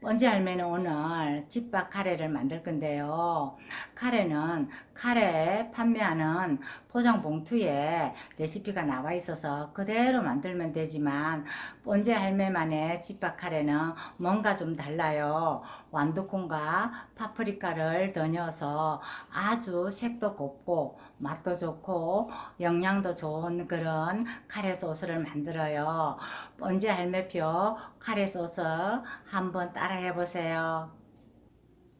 번지 할매는 오늘 집밥 카레를 만들 건데요. 카레는 카레 판매하는 포장 봉투에 레시피가 나와 있어서 그대로 만들면 되지만 번지 할매만의 집밥 카레는 뭔가 좀 달라요. 완두콩과 파프리카를 더 넣어서 아주 색도 곱고 맛도 좋고 영양도 좋은 그런 카레 소스를 만들어요. 번지 할매표 카레 소스 한번 따라해 보세요.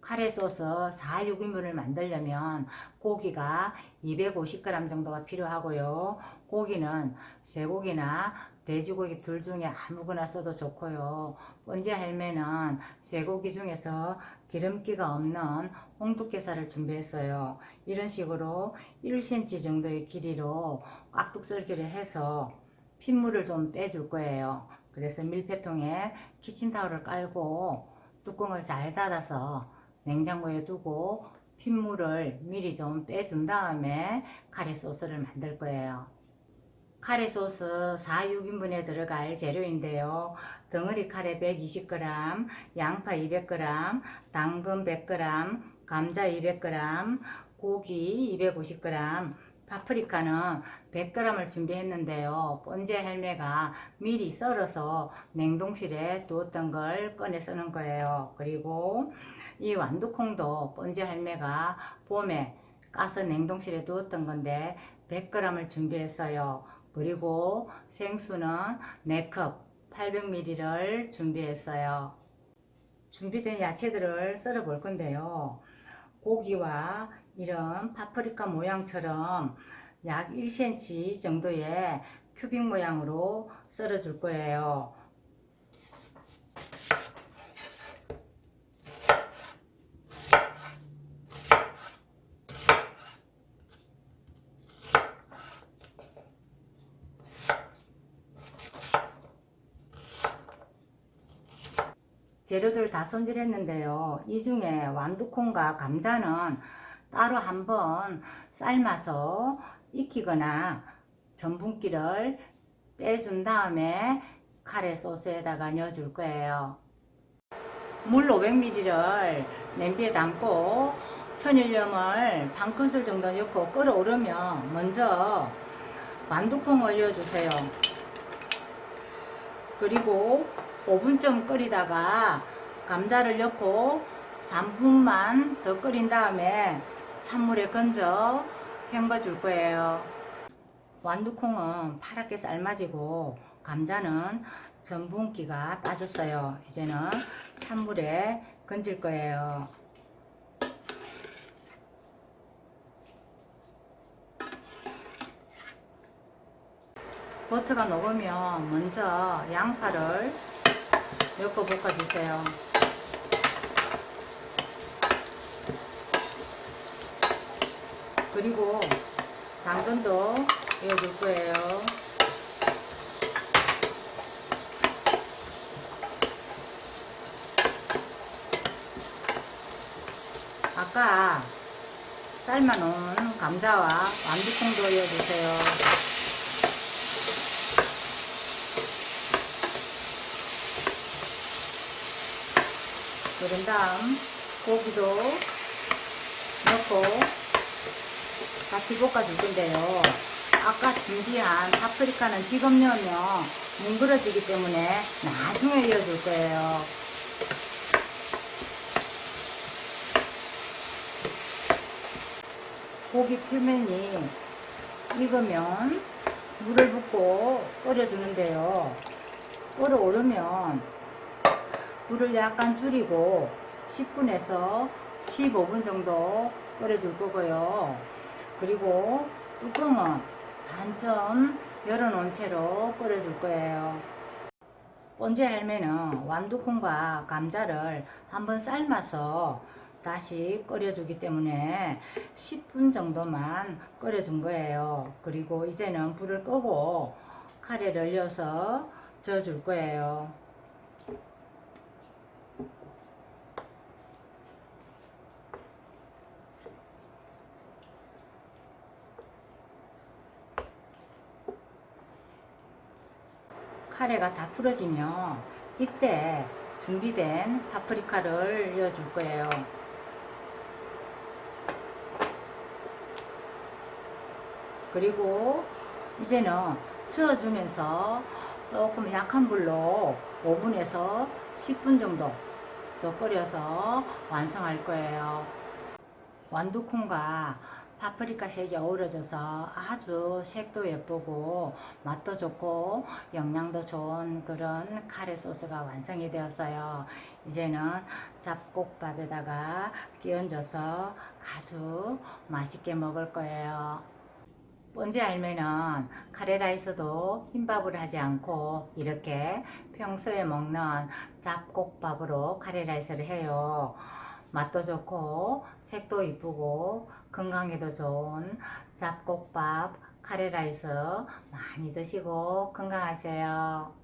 카레 소스 4, 6인분을 만들려면 고기가 250g 정도가 필요하고요. 고기는 쇠고기나 돼지고기 둘 중에 아무거나 써도 좋고요. 번지 할매는 쇠고기 중에서 기름기가 없는 홍두깨살을 준비했어요. 이런 식으로 1cm 정도의 길이로 깍둑 썰기를 해서 핏물을 좀 빼줄 거예요. 그래서 밀폐통에 키친타올을 깔고 뚜껑을 잘 닫아서 냉장고에 두고 핏물을 미리 좀 빼준 다음에 카레 소스를 만들 거예요. 카레 소스 4, 6인분에 들어갈 재료인데요. 덩어리 카레 120g, 양파 200g, 당근 100g, 감자 200g, 고기 250g, 파프리카는 100g을 준비했는데요. 번제 할매가 미리 썰어서 냉동실에 두었던 걸 꺼내 쓰는 거예요. 그리고 이 완두콩도 번제 할매가 봄에 까서 냉동실에 두었던 건데 100g을 준비했어요. 그리고 생수는 4컵 800ml를 준비했어요. 준비된 야채들을 썰어 볼 건데요. 고기와 이런 파프리카 모양처럼 약 1cm 정도의 큐빅 모양으로 썰어 줄 거예요. 재료들 다 손질했는데요. 이 중에 완두콩과 감자는 따로 한번 삶아서 익히거나 전분기를 빼준 다음에 카레 소스에다가 넣어줄 거예요. 물 500ml를 냄비에 담고 천일염을 반 큰술 정도 넣고 끓어오르면 먼저 완두콩을 넣어주세요. 그리고 5분쯤 끓이다가 감자를 넣고 3분만 더 끓인 다음에 찬물에 건져 헹궈 줄 거예요. 완두콩은 파랗게 삶아지고 감자는 전분기가 빠졌어요. 이제는 찬물에 건질 거예요. 버터가 녹으면 먼저 양파를 넣고 볶아주세요. 그리고 당근도 넣어줄 거예요. 아까 삶아놓은 감자와 완두콩도 넣어주세요. 그런 다음 고기도 넣고 같이 볶아줄 건데요. 아까 준비한 파프리카는 지금 넣으면 뭉그러지기 때문에 나중에 넣어줄 거예요. 고기 표면이 익으면 물을 붓고 끓여주는데요. 끓어오르면 불을 약간 줄이고 10분에서 15분 정도 끓여줄 거고요. 그리고 뚜껑은 반쯤 열어놓은 채로 끓여줄 거예요. 번제 할매는 완두콩과 감자를 한번 삶아서 다시 끓여주기 때문에 10분 정도만 끓여준 거예요. 그리고 이제는 불을 끄고 카레를 넣어서 저어줄 거예요. 카레가 다 풀어지면 이때 준비된 파프리카를 넣어줄 거예요. 그리고 이제는 저어주면서 조금 약한 불로 5분에서 10분 정도 더 끓여서 완성할 거예요. 완두콩과 파프리카 색이 어우러져서 아주 색도 예쁘고 맛도 좋고 영양도 좋은 그런 카레 소스가 완성이 되었어요. 이제는 잡곡밥에다가 끼얹어서 아주 맛있게 먹을 거예요. 뭔지 알면은 카레라이스도 흰밥을 하지 않고 이렇게 평소에 먹는 잡곡밥으로 카레라이스를 해요. 맛도 좋고 색도 이쁘고 건강에도 좋은 잡곡밥 카레라이스 많이 드시고 건강하세요.